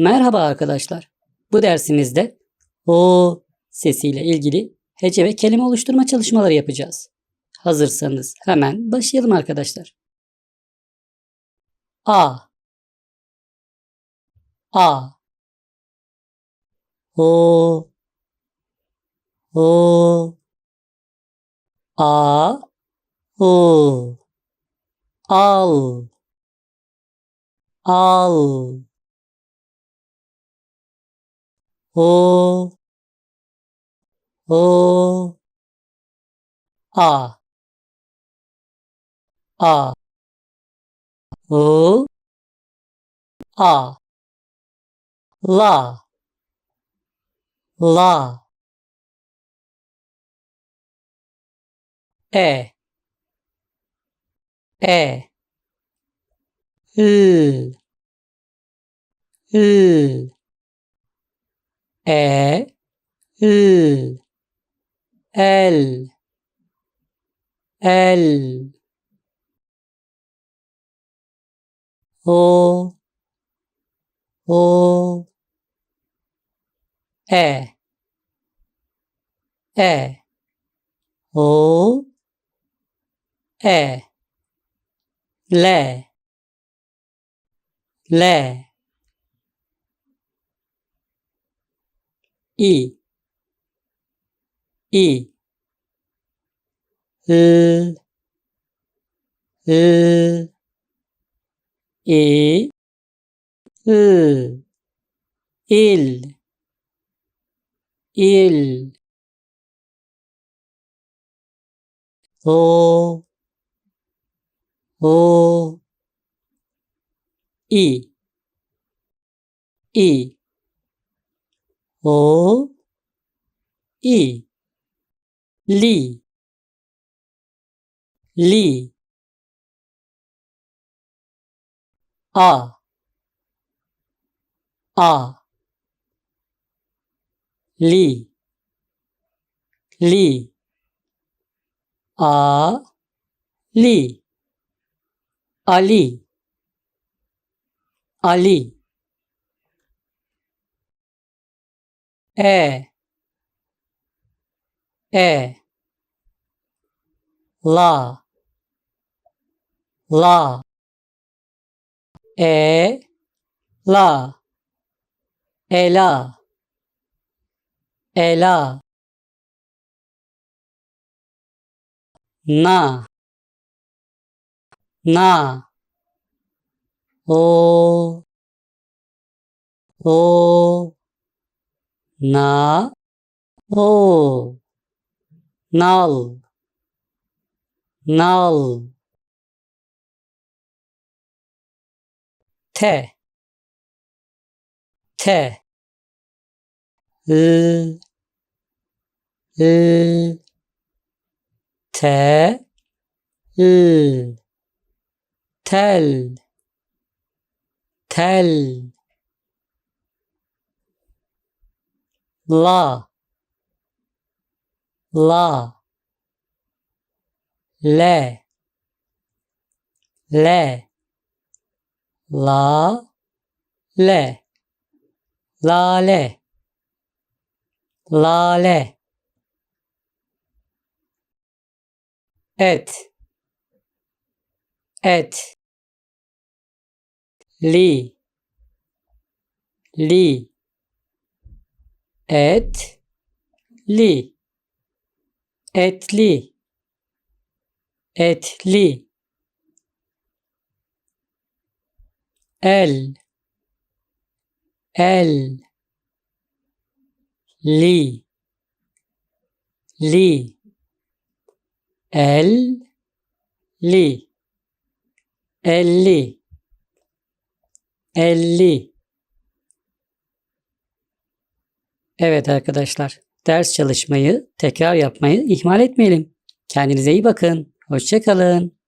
Merhaba arkadaşlar. Bu dersimizde o sesiyle ilgili hece ve kelime oluşturma çalışmaları yapacağız. Hazırsanız hemen başlayalım arkadaşlar. A. A. O. O. A. O. Al. Al おおああおあらら。ええうう。E L L L. O O E. E. O E. L. L 이, 이, 을, 을, 이, 을, 일, 일, 오, 오, 이, 이, o i li li a a li li a li ali ali e. E. La. La. E. La. Ela. Ela. Na. Na. O. O 나, 오, 날, 날, 태, 태, 을, 을, 태, 을, 텔, 텔, la. La. Le. Le. La. Le. Lale. Lale. Et. Et. Li. Li et li etli. Etli. El. El. Li. Li. El. Li. Elli. Elli Evet arkadaşlar, ders çalışmayı, tekrar yapmayı ihmal etmeyelim. Kendinize iyi bakın. Hoşça kalın.